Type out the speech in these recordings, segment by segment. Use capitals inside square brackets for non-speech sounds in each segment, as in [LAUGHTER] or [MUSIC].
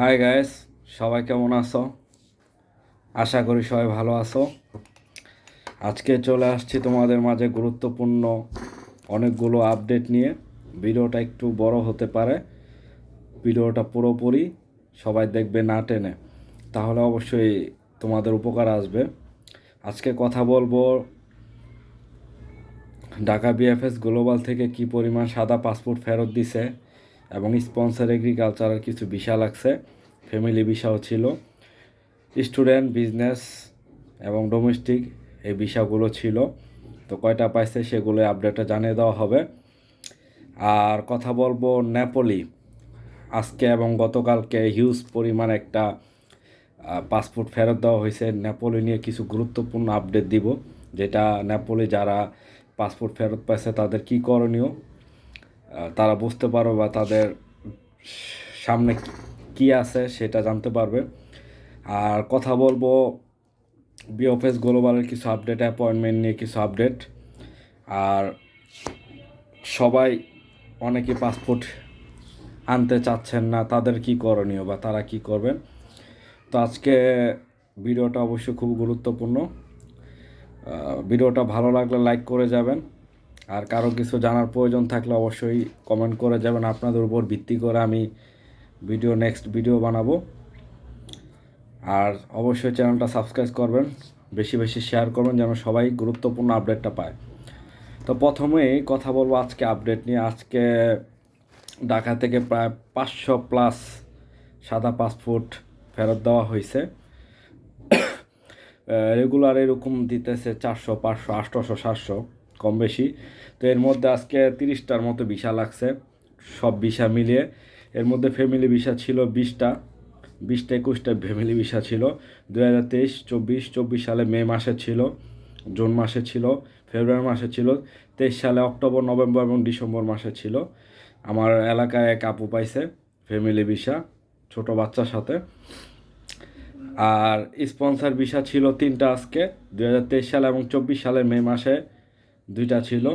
Hi guys সবাই কেমন আছো? আশা করি সবাই ভালো আছো। আজকে চলে আসছি তোমাদের মাঝে গুরুত্বপূর্ণ অনেকগুলো আপডেট নিয়ে। ভিডিওটা একটু বড় হতে পারে। ভিডিওটা পুরোপুরি সবাই দেখবে না টেনে। তাহলে অবশ্যই তোমাদের উপকার আসবে। আজকে কথা বলব ঢাকা বিএফএস গ্লোবাল থেকে কি পরিমাণ সাদা পাসপোর্ট ফেরত দিছে। এবং স্পন্সর এগ্রিকালচারের কিছু ভিসা লাগছে। ফ্যামিলি ভিসাও ছিল। স্টুডেন্ট বিজনেস এবং ডোমেস্টিক এই ভিসাগুলো ছিল। তো কয়টা পাইছে সেগুলো আপডেটে জানিয়ে দেওয়া হবে। আর কথা বলব নেপোলি আজকে এবং গতকালকে হিউজ পরিমাণ একটা পাসপোর্ট ফেরত দেওয়া হয়েছে। নেপোলি নিয়ে কিছু গুরুত্বপূর্ণ আপডেট দিব। যেটা নেপোলি যারা পাসপোর্ট ফেরত পাইছে তাদের কি করণীয়? তারা বুঝতে পারবে বা তাদের সামনে কি- আছে সেটা জানতে পারবে। আর কথা বলব বিঅফএস গ্লোবালের কিছু আপডেট অ্যাপয়েন্টমেন্ট নিয়ে কিছু আপডেট আর সবাই অনেকে পাসপোর্ট আনতে চাচ্ছেন না, তাদের কি করণীয় বা তারা কি করবেন? তো আজকে ভিডিওটা অবশ্যই খুব গুরুত্বপূর্ণ। ভিডিওটা ভালো লাগলে লাইক করে যাবেন। আর কারও কিছু জানার প্রয়োজন থাকলে অবশ্যই কমেন্ট করে যাবেন। আপনাদের উপর ভিত্তি করে আমি ভিডিও নেক্সট ভিডিও বানাবো। আর অবশ্যই চ্যানেলটা সাবস্ক্রাইব করবেন, বেশি বেশি শেয়ার করবেন যেন সবাই গুরুত্বপূর্ণ আপডেটটা পায়। তো প্রথমেই কথা বলব আজকে আপডেট নিয়ে। আজকে ঢাকা থেকে প্রায় পাঁচশো প্লাস সাদা পাসপোর্ট ফেরত দেওয়া হয়েছে। [COUGHS] রেগুলার এরকম দিতেছে চারশো, পাঁচশো আটশোশো সাতশো। কম বেশি তো এর মধ্যে আজকে তিরিশটার মতো ভিসা লাগছে, সব ভিসা মিলিয়ে। এর মধ্যে ফ্যামিলি ভিসা ছিল বিশটা বিশটা, একুশটা ফ্যামিলি ভিসা ছিল। দু হাজার তেইশ, চব্বিশ চব্বিশ সালে মে মাসে ছিল, জুন মাসে ছিল, ফেব্রুয়ারি মাসে ছিল, তেইশ সালে অক্টোবর, নভেম্বর এবং ডিসেম্বর মাসে ছিল। আমার এলাকায় এক আপু পাইছে ফ্যামিলি ভিসা, ছোট বাচ্চার সাথে। আর স্পন্সর ভিসা ছিল তিনটা আজকে দু হাজার তেইশ সালে এবং চব্বিশ সালে মে মাসে। দুইটা ছিল।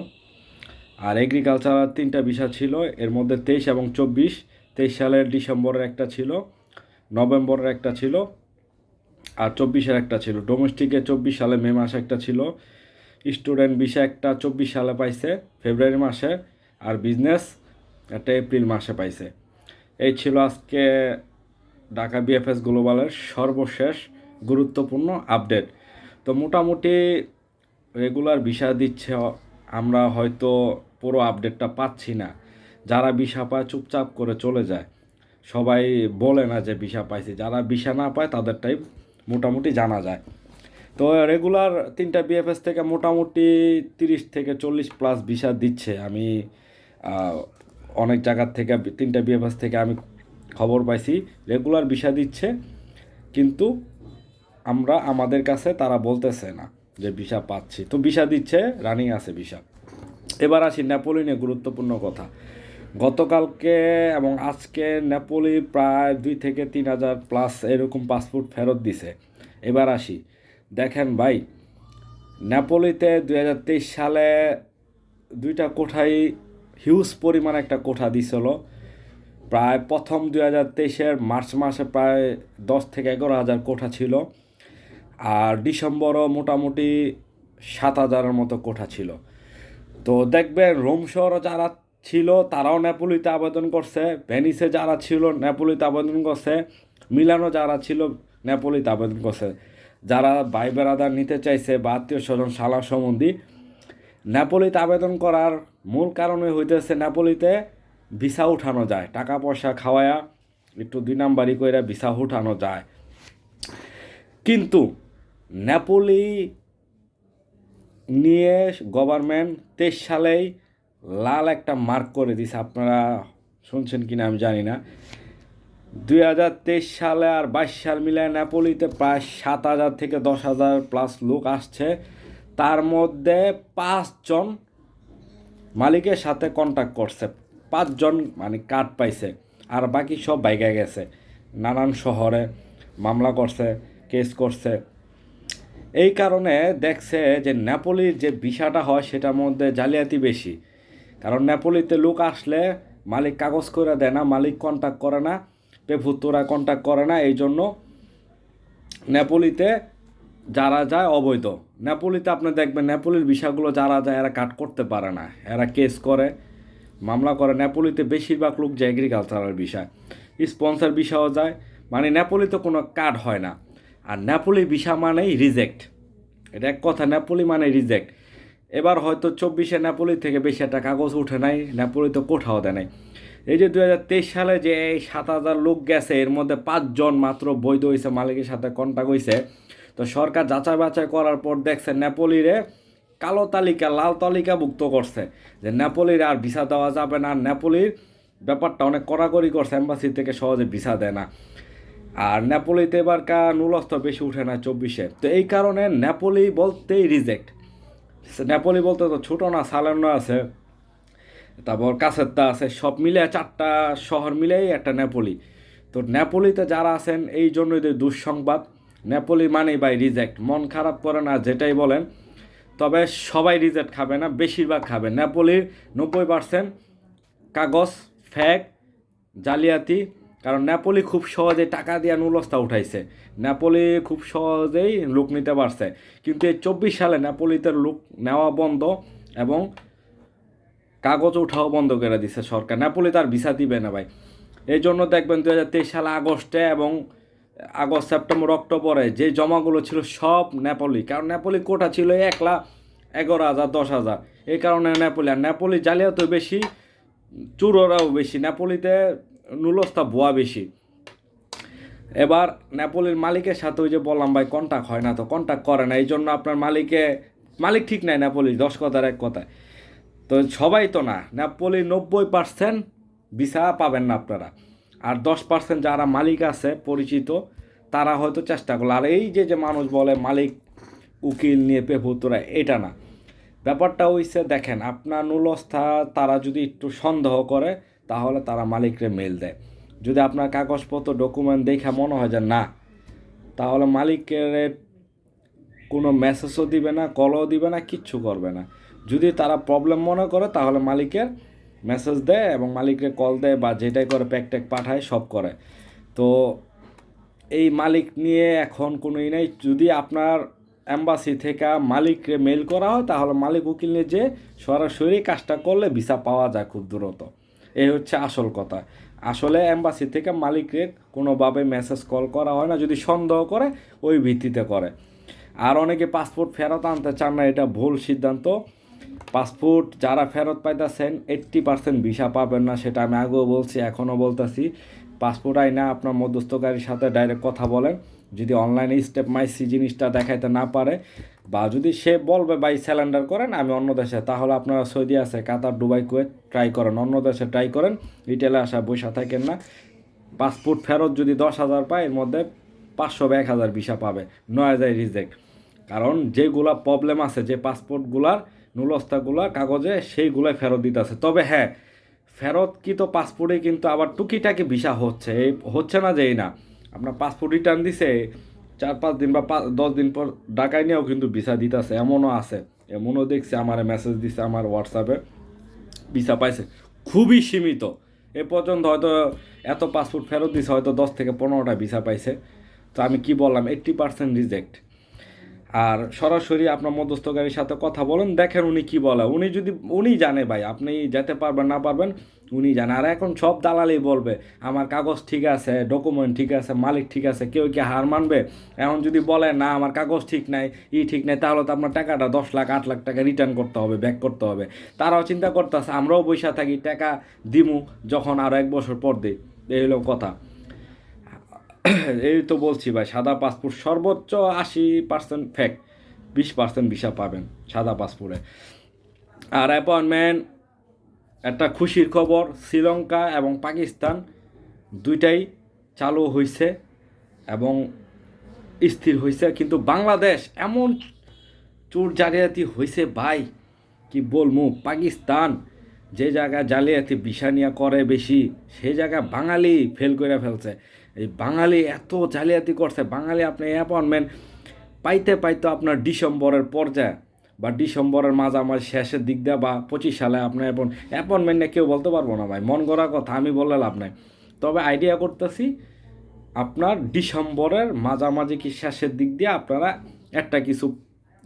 আর এগ্রিকালচারাল তিনটা ভিসা ছিল। এর মধ্যে তেইশ এবং চব্বিশ, তেইশ সালের ডিসেম্বরের একটা ছিল, নভেম্বরের একটা ছিল, আর চব্বিশের একটা ছিল। ডোমেস্টিকে চব্বিশ সালে মে মাসে একটা ছিল। স্টুডেন্ট ভিসা একটা চব্বিশ সালে পাইছে ফেব্রুয়ারি মাসে। আর বিজনেস একটা এপ্রিল মাসে পাইছে। এই ছিল আজকে ঢাকা বিএফএস গ্লোবালের সর্বশেষ গুরুত্বপূর্ণ আপডেট তো মোটামুটি রেগুলার ভিসা দিচ্ছে, আমরা হয়তো পুরো আপডেটটা পাচ্ছি না। যারা ভিসা পায় চুপচাপ করে চলে যায়। সবাই বলে না যে ভিসা পাইছি। যারা ভিসা না পায়, তাদেরটাই মোটামুটি জানা যায়। তো রেগুলার তিনটা বিএফএস থেকে মোটামুটি তিরিশ থেকে চল্লিশ প্লাস ভিসা দিচ্ছে। আমি অনেক জায়গার থেকে তিনটা বিএফএস থেকে আমি খবর পাইছি, রেগুলার ভিসা দিচ্ছে। কিন্তু আমরা, আমাদের কাছে তারা বলতেছে না। যে ভিসা পাচ্ছি। তো ভিসা দিচ্ছে রানিং আছে ভিসা। এবার আসি নেপোলি নিয়ে গুরুত্বপূর্ণ কথা। গতকালকে এবং আজকে নেপোলি প্রায় দুই থেকে তিন হাজার প্লাস এরকম পাসপোর্ট ফেরত দিছে। এবার আসি। দেখেন ভাই, নেপোলিতে দুই হাজার তেইশ সালে দুইটা কোঠাই হিউজ পরিমাণ একটা কোঠা দিছিল। প্রায় প্রথম দুই হাজার তেইশের মার্চ মাসে প্রায় দশ থেকে এগারো হাজার কোঠা ছিল। আর ডিসেম্বরও মোটামুটি সাত হাজারের মতো কোঠা ছিল। তো দেখবেন রোম শহরে যারা ছিল, তারাও নেপোলিতে আবেদন করছে। ভেনিসে যারা ছিল নেপোলিতে আবেদন করছে। মিলানো যারা ছিল নেপোলিতে আবেদন করছে। যারা ভাই বেড়াদার নিতে চাইছে বা আত্মীয় স্বজন, শালা সম্বন্ধী নেপোলিতে আবেদন করার মূল কারণে হইতেছে নেপোলিতে ভিসা উঠানো যায়। টাকা পয়সা খাওয়ায়া একটু দুই নাম্বারি কইরা ভিসা উঠানো যায়। কিন্তু নেপোলি নিয়ে গভর্নমেন্ট তেইশ সালেই লাল একটা মার্ক করে দিছে। আপনারা শুনছেন কিনা আমি জানি না। দুই হাজার তেইশ সালে আর বাইশ সাল মিলে নেপোলিতে প্রায় সাত হাজার থেকে দশ হাজার প্লাস লোক আসছে। তার মধ্যে পাঁচজন মালিকের সাথে কন্ট্যাক্ট করছে। পাঁচজন মানে কার্ড পাইছে আর বাকি সব বাইকে গেছে। নানান শহরে মামলা করছে কেস করছে। এই কারণে দেখছে যে নেপোলির যে ভিসাটা হয় সেটার মধ্যে জালিয়াতি বেশি। কারণ নেপোলিতে লোক আসলে মালিক কাগজ করে দেয় না, মালিক কন্ট্যাক্ট করে না পেভুত্তরা কন্ট্যাক্ট করে না, এই জন্য নেপোলিতে যারা যায় অবৈধ। নেপোলিতে আপনি দেখবেন নেপোলির বিষয়গুলো যারা যায় এরা কাট করতে পারে না, এরা কেস করে, মামলা করে। নেপোলিতে বেশিরভাগ লোক যায় এগ্রিকালচারাল বিষয় স্পন্সর বিষয়ও যায়। মানে নেপোলিতে কোনো কার্ড হয় না। আর নেপোলি বিষয় মানেই রিজেক্ট এটা এক কথা নেপোলি মানে রিজেক্ট এবার হয়তো চব্বিশে নেপোলি থেকে বেশি একটা কাগজ উঠে নাই নেপোলি তো কোথাও দেয় নাই। এই যে দুহাজার তেইশ সালে যে এই সাত হাজার লোক গেছে, এর মধ্যে পাঁচজন মাত্র বৈধ হয়েছে মালিকের সাথে কন্ট্যাক্ট হয়েছে তো সরকার যাচাই বাছাই করার পর দেখছে নেপোলিরে কালো তালিকা, লাল তালিকাভুক্ত করছে। যে নেপোলির আর ভিসা দেওয়া যাবে না, আর নেপোলির ব্যাপারটা অনেক কড়াকড়ি করছে, এম্বাসি থেকে সহজে ভিসা দেয় না। আর নেপোলিতে এবার কা নুলস্থ বেশি উঠে না চব্বিশে। তো এই কারণে নেপোলি বলতেই রিজেক্ট নেপোলি বলতে তো ছোটো না সালানো আছে। তারপর কাছেরটা আছে, সব মিলে চারটা শহর মিলেই একটা নেপোলি। তো নেপোলিতে যারা আছেন, এই জন্যই দুঃসংবাদ। নেপোলি মানেই বাই রিজেক্ট মন খারাপ করে না, যেটাই বলেন। তবে সবাই রিজেক্ট খাবে না, বেশিরভাগ খাবে। নেপোলির নব্বই পার্সেন্ট কাগজ ফ্যাক জালিয়াতি কারণ নেপোলি খুব সহজে টাকা দিয়ে নুলস্তা উঠাইছে। নেপোলি খুব সহজেই লুক নিতে পারছে। কিন্তু এই চব্বিশ সালে নেপোলিতে লুক নেওয়া বন্ধ এবং কাগজ উঠাও বন্ধ করে দিছে সরকার। নেপোলি তার ভিসা দিবে না ভাই। এই জন্য দেখবেন দু হাজার তেইশ সালে আগস্টে এবং আগস্ট, সেপ্টেম্বর, অক্টোবরে যে জমাগুলো ছিল সব নেপোলি। কারণ নেপোলি কোটা ছিল এক লাখ এগারো হাজার, দশ হাজার। এই কারণে নেপোলি, আর নেপোলি জালিয়াতো বেশি, চুরোরাও বেশি। নেপোলিতে নুলস্তা ভুয়া বেশি। এবার নেপোলির মালিকের সাথে ওই যে বললাম ভাই কন্ট্যাক্ট হয় না তো কন্ট্যাক্ট করে না। এই জন্য আপনার মালিকে, মালিক ঠিক নাই নেপোলির দশ কথার এক কথায়। তো সবাই তো না নেপোলির নব্বই পার্সেন্ট ভিসা পাবেন না আপনারা। আর দশ পার্সেন্ট যারা মালিক আছে, পরিচিত, তারা হয়তো চেষ্টা করল। আর এই যে যে মানুষ বলে মালিক, উকিল নিয়ে পেভুতরা এটা না। ব্যাপারটা হইছে, দেখেন, আপনার নুলস্থা, তারা যদি একটু সন্দেহ করে তাহলে তারা মালিকরে মেল দেয়। যদি আপনার কাগজপত্র ডকুমেন্ট দেখে মনে হয় যে না, তাহলে মালিকের কোনো মেসেজও দিবে না কলও দিবে না, কিচ্ছু করবে না। যদি তারা প্রবলেম মনে করে, তাহলে মালিকের মেসেজ দেয় এবং মালিককে কল দেয় বা যেটাই করে প্যাক ট্যাক পাঠায়, সব করে। তো এই মালিক নিয়ে এখন কোনো ই নেই। যদি আপনার অ্যাম্বাসি থেকে মালিককে মেল করা হয়, তাহলে মালিক উকিল নিয়ে যে সরাসরি কাজটা করলে ভিসা পাওয়া যায় খুব দ্রুত। এই হচ্ছে আসল কথা। আসলে অ্যাম্বাসি থেকে মালিককে কোনোভাবে মেসেজ কল করা হয় না, যদি সন্দেহ করে, ওই ভিত্তিতে করে। আর অনেকে পাসপোর্ট ফেরত আনতে চান না, এটা ভুল সিদ্ধান্ত। পাসপোর্ট যারা ফেরত পাইতেছেন এইট্টি পার্সেন্ট ভিসা পাবেন না, সেটা আমি আগেও বলছি, এখনও বলতেছি। পাসপোর্ট আইনা আপনার মধ্যস্থকারীর সাথে ডাইরেক্ট কথা বলেন। যদি অনলাইনে স্টেপ মাইসি জিনিসটা দেখাইতে না পারে, বা যদি সে বলবে বাই স্যালেন্ডার করেন, আমি অন্য দেশে, তাহলে আপনারা সৌদি আছে, কাতার, দুবাই, কুয়েত ট্রাই করেন, অন্য দেশে ট্রাই করেন রিটেলে আসা, বৈশা থাকেন না। পাসপোর্ট ফেরত যদি দশ হাজার পায়, এর মধ্যে পাঁচশো বা এক হাজার ভিসা পাবে। নয় হাজার রিজেক্ট কারণ যেগুলা প্রবলেম আছে, যে পাসপোর্টগুলার নুলস্তাগুলা কাগজে, সেইগুলাই ফেরত দিতেছে তবে হ্যাঁ ফেরত কি তো পাসপোর্টে কিন্তু আবার টুকিটাকি ভিসা হচ্ছে। এই হচ্ছে না, যেই না। আপনার পাসপোর্ট রিটার্ন দিছে, চার পাঁচ দিন বা পাঁচ, দশ দিন পর ডাকায় নিয়েও কিন্তু ভিসা দিতেছে, এমনও আছে। এমনও দেখছে, আমার মেসেজ দিছে, আমার হোয়াটসঅ্যাপে ভিসা পাইছে। খুবই সীমিত। এ পর্যন্ত হয়তো এত পাসপোর্ট ফেরত দিছে, হয়তো দশ থেকে পনেরোটা ভিসা পাইছে। তো আমি কি বললাম এইট্টি পার্সেন্ট রিজেক্ট আর সরাসরি আপনার মধ্যস্থকারীর সাথে কথা বলেন, দেখেন উনি কি বলে। উনি যদি, উনি জানে ভাই, আপনি যেতে পারবেন, না পারবেন, উনি জানে। আর এখন সব দালালি বলবে, আমার কাগজ ঠিক আছে ডকুমেন্ট ঠিক আছে, মালিক ঠিক আছে, কেউ কি হার মানবে? এখন যদি বলে, না, আমার কাগজ ঠিক নাই, ই ঠিক নাই, তাহলে তো আপনার টাকাটা দশ লাখ, আট লাখ টাকা রিটার্ন করতে হবে ব্যাক করতে হবে। তারাও চিন্তা করতেছে, আমরাও বৈশা থাকি, টাকা দিমু যখন আরও এক বছর পর দিই এই হলো কথা। [CLEARS THROAT] এই তো বলছি ভাই, সাদা পাসপোর্ট সর্বোচ্চ আশি পার্সেন্ট ফেক বিশ পার্সেন্ট ভিসা পাবেন সাদা পাসপোর্টে। আর অ্যাপয়েন্টমেন্ট একটা খুশির খবর, শ্রীলঙ্কা এবং পাকিস্তান দুইটাই চালু হয়েছে এবং স্থির হয়েছে কিন্তু বাংলাদেশ এমন চোর জালিয়াতি হয়েছে ভাই, কি বলব? পাকিস্তান যে জায়গায় জালিয়াতি ভিসা নিয়ে করে বেশি সেই জায়গায় বাঙালি ফেল করে ফেলছে। এই বাঙালি এত জালিয়াতি করছে, বাঙালি আপনি অ্যাপয়েন্টমেন্ট পাইতে পাইতে আপনার ডিসেম্বরের পর্যায়ে বা ডিসেম্বরের মাঝামাঝি শেষের দিক দিয়ে বা পঁচিশ সালে আপনার এখন অ্যাপয়েন্টমেন্ট নিয়ে কেউ বলতে পারব না ভাই, মন করার কথা, আমি বললে লাভ নাই। তবে আইডিয়া করতেছি, আপনার ডিসেম্বরের মাঝামাঝি কি শেষের দিক দিয়ে আপনারা একটা কিছু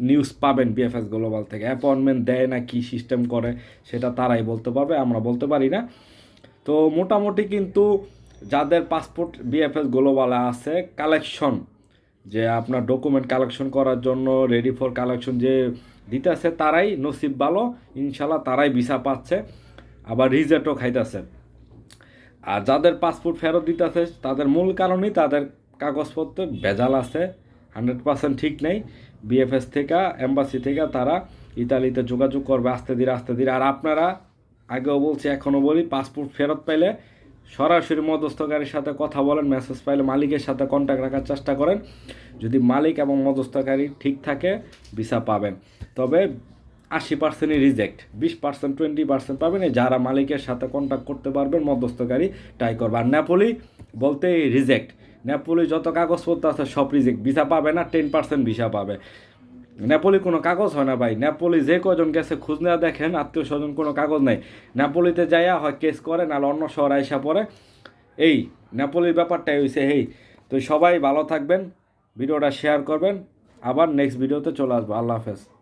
নিউজ পাবেন বিএফএস গ্লোবাল থেকে। অ্যাপয়েন্টমেন্ট দেয় না কি সিস্টেম করে, সেটা তারাই বলতে পারবে, আমরা বলতে পারি না। তো মোটামুটি কিন্তু যাদের পাসপোর্ট বিএফএস গ্লোবালে আছে কালেকশন যে আপনার ডকুমেন্ট কালেকশন করার জন্য রেডি ফর কালেকশন যে দিতেছে, তারাই নসিব ভালো ইনশাল্লাহ তারাই ভিসা পাচ্ছে, আবার রিজেক্টও খাইতেছে। আর যাদের পাসপোর্ট ফেরত দিতেছে, তাদের মূল কারণই তাদের কাগজপত্র, ভেজাল আছে হান্ড্রেড পার্সেন্ট ঠিক নেই। বিএফএস থেকে এম্বাসি থেকে তারা ইতালিতে যোগাযোগ করবে আস্তে ধীরে আস্তে ধীরে। আর আপনারা, আগেও বলছি, এখনও বলি, পাসপোর্ট ফেরত পাইলে সরাসরি মধ্যস্থকারীর সাথে কথা বলেন মেসেজ পাইলে মালিকের সাথে কন্ট্যাক্ট রাখার চেষ্টা করেন। যদি মালিক এবং মধ্যস্থকারী ঠিক থাকে ভিসা পাবেন। তবে আশি পার্সেন্টই রিজেক্ট বিশ পার্সেন্ট টোয়েন্টি পার্সেন্ট পাবেন। যারা মালিকের সাথে কন্ট্যাক্ট করতে পারবেন, মধ্যস্থকারী ট্রাই করবে। আর নেপোলি বলতে রিজেক্ট নেপোলি যত কাগজপত্র আছে, সব রিজেক্ট। ভিসা পাবে না টেন পার্সেন্ট ভিসা পাবে। নেপোলি কোনো কাগজ হয় না ভাই। নেপোলি যে কজন গেছে খুঁজ নেওয়া দেখেন, আত্মীয় স্বজন কোনো কাগজ নাই। নেপোলিতে যাইয়া হয় কেস করে, নাহলে অন্য শহর আইসা পড়ে। এই, নেপোলির ব্যাপারটাই হয়েছে এই। তো সবাই ভালো থাকবেন, ভিডিওটা শেয়ার করবেন। আবার নেক্সট ভিডিওতে চলে আসব। আল্লাহ হাফেজ।